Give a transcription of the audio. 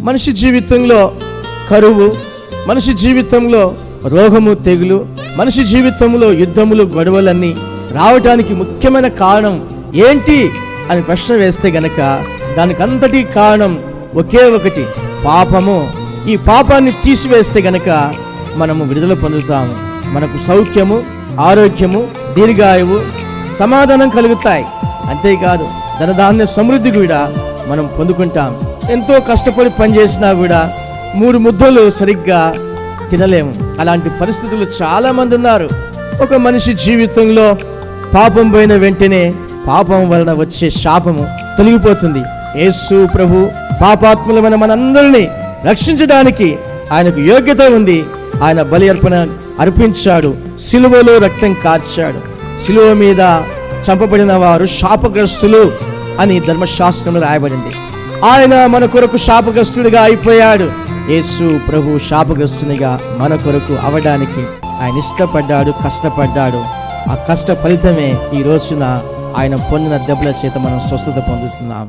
మనిషి జీవితంలో కరువు మనిషి జీవితంలో రోగము తెగులు మనిషి జీవితంలో యుద్ధములు గొడవలన్నీ రావటానికి ముఖ్యమైన కారణం ఏంటి అని ప్రశ్న వేస్తే గనక దానికంతటి కారణం ఒకే ఒకటి పాపము. ఈ పాపాన్ని తీసివేస్తే గనక మనము విడుదల పొందుతాము. మనకు సౌఖ్యము ఆరోగ్యము దీర్ఘాయువు సమాధానం కలుగుతాయి. అంతేకాదు ధనధాన్య సమృద్ధి కూడా మనం పొందుకుంటాం. ఎంతో కష్టపడి పనిచేసినా కూడా మూడు ముద్దలు సరిగ్గా తినలేము. అలాంటి పరిస్థితులు చాలా మంది ఉన్నారు. ఒక మనిషి జీవితంలో పాపం పోయిన వెంటనే పాపం వలన వచ్చే శాపము తొలగిపోతుంది. యేసు ప్రభు పాపాత్ములమైన మనందరినీ రక్షించడానికి ఆయనకు యోగ్యత ఉంది. ఆయన బలి అర్పణ అర్పించాడు. సిలువలో రక్తం కార్చాడు. సిలువ మీద చంపబడిన వారు శాపగ్రస్తులు అని ధర్మశాస్త్రంలో రాయబడింది. ఆయన మన కొరకు శాపగ్రస్తుడిగా అయిపోయాడు. యేసు ప్రభు శాపగ్రస్తునిగా మన కొరకు అవడానికి ఆయన ఇష్టపడ్డాడు కష్టపడ్డాడు. ఆ కష్ట ఫలితమే ఈ రోజున ఆయన పొందిన దెబ్బల చేత మనం స్వస్థత పొందుతున్నాం.